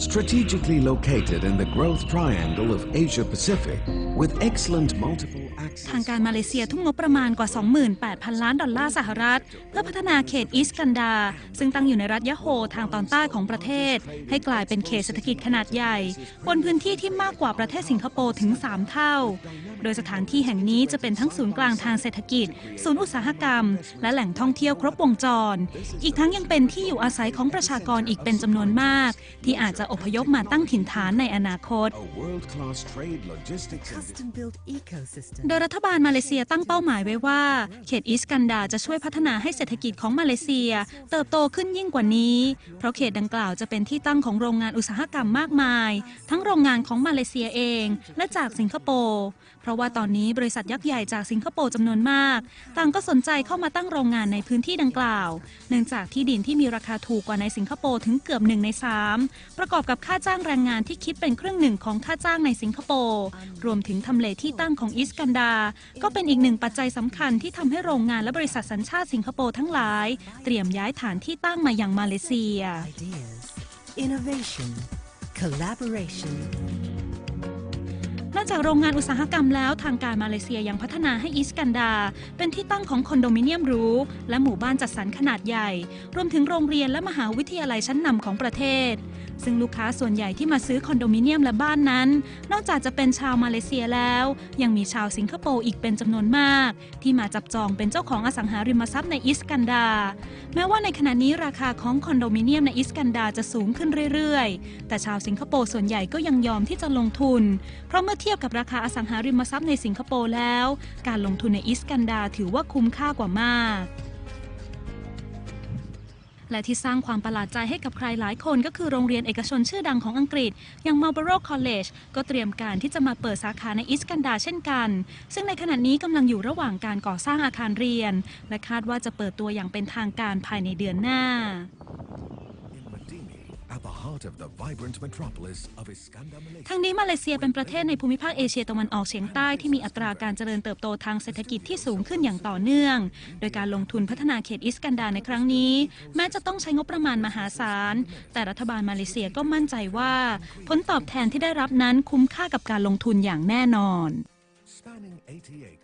Strategically located in the growth triangle of Asia Pacific, with excellent multiple access. ทางการมาเลเซียทุ่มงบประมาณกว่า 28,000 ล้านดอลลาร์สหรัฐ เพื่อพัฒนาเขตอีสกันดา ซึ่งตั้งอยู่ในรัฐยะโฮทางตอนใต้ของประเทศ ให้กลายเป็นเขตเศรษฐกิจขนาดใหญ่ บนพื้นที่ที่มากกว่าประเทศสิงคโปร์ถึง 3 เท่า โดยสถานที่แห่งนี้จะเป็นทั้งศูนย์กลางทางเศรษฐกิจ ศูนย์อุตสาหกรรม และแหล่งท่องเที่ยวครบวงจร อีกทั้งยังเป็นที่อยู่อาศัยของประชากรอีกเป็นจำนวนมาก ที่อาจจะอพยพมาตั้งถิ่นฐานในอนาคตโดยรัฐบาลมาเลเซียตั้งเป้าหมายไว้ว่า เขตอิสกันดาจะช่วยพัฒนาให้เศรษฐกิจของมาเลเซีย เติบโตขึ้นยิ่งกว่านี้ เพราะเขตดังกล่าวจะเป็นที่ตั้งของโรงงานอุตสาหกรรมมากมาย ทั้งโรงงานของมาเลเซียเอง และจากสิงคโปร์เพราะว่าตอนนี้บริษัทยักษ์ใหญ่จากสิงคโปร์จำนวนมาก ต่างก็สนใจเข้ามาตั้งโรงงานในพื้นที่ดังกล่าว เนื่องจากที่ดินที่มีราคาถูกกว่าในสิงคโปร์ถึงเกือบหนึ่งในสามประกอบกับค่าจ้างแรงงานที่คิดเป็นครึ่งหนึ่งของค่าจ้างในสิงคโปร์รวมถึงทำเลที่ตั้งของอิสกันดา ก็เป็นอีกหนึ่งปัจจัยสำคัญที่ทำให้โรงงานและบริษัทสัญชาติสิงคโปร์ทั้งหลาย เตรียมย้ายฐานที่ตั้งมายังมาเลเซีย Ideas, innovation, collaboration. นอกจากโรงงานอุตสาหกรรมแล้วทางการมาเลเซียยังพัฒนาให้อิสกันดา เป็นที่ตั้งของคอนโดมิเนียมหรูและหมู่บ้านจัดสรรขนาดใหญ่ รวมถึงโรงเรียนและมหาวิทยาลัยชั้นนำของประเทศ ซึ่งลูกค้าส่วนใหญ่ที่มาซื้อคอนโดมิเนียมและบ้านนั้น นอกจากจะเป็นชาวมาเลเซียแล้ว ยังมีชาวสิงคโปร์อีกเป็นจำนวนมาก ที่มาจับจองเป็นเจ้าของอสังหาริมทรัพย์ในอิสกันดา แม้ว่าในขณะนี้ราคาของคอนโดมิเนียมในอิสกันดาจะสูงขึ้นเรื่อยๆ แต่ชาวสิงคโปร์ส่วนใหญ่ก็ยังยอมที่จะลงทุน เพราะเมื่อเทียบกับราคาอสังหาริมทรัพย์ในสิงคโปร์แล้ว การลงทุนในอิสกันดาถือว่าคุ้มค่ากว่ามาก และที่สร้างความประหลาดใจให้กับใครหลายคนก็คือโรงเรียนเอกชนชื่อดังของอังกฤษ อย่าง Marlborough College ก็เตรียมการที่จะมาเปิดสาขาในอิสกันดาเช่นกัน ซึ่งในขณะนี้กำลังอยู่ระหว่างการก่อสร้างอาคารเรียน และคาดว่าจะเปิดตัวอย่างเป็นทางการภายในเดือนหน้า ทั้งนี้มาเลเซียเป็นประเทศในภูมิภาคเอเชียตะวันออกเฉียงใต้ที่มีอัตราการเจริญเติบโตทางเศรษฐกิจที่สูงขึ้นอย่างต่อเนื่อง โดยการลงทุนพัฒนาเขตอิสกันดาในครั้งนี้ แม้จะต้องใช้งบประมาณมหาศาล แต่รัฐบาลมาเลเซียก็มั่นใจว่า ผลตอบแทนที่ได้รับนั้นคุ้มค่ากับการลงทุนอย่างแน่นอน Spanning 80 acres.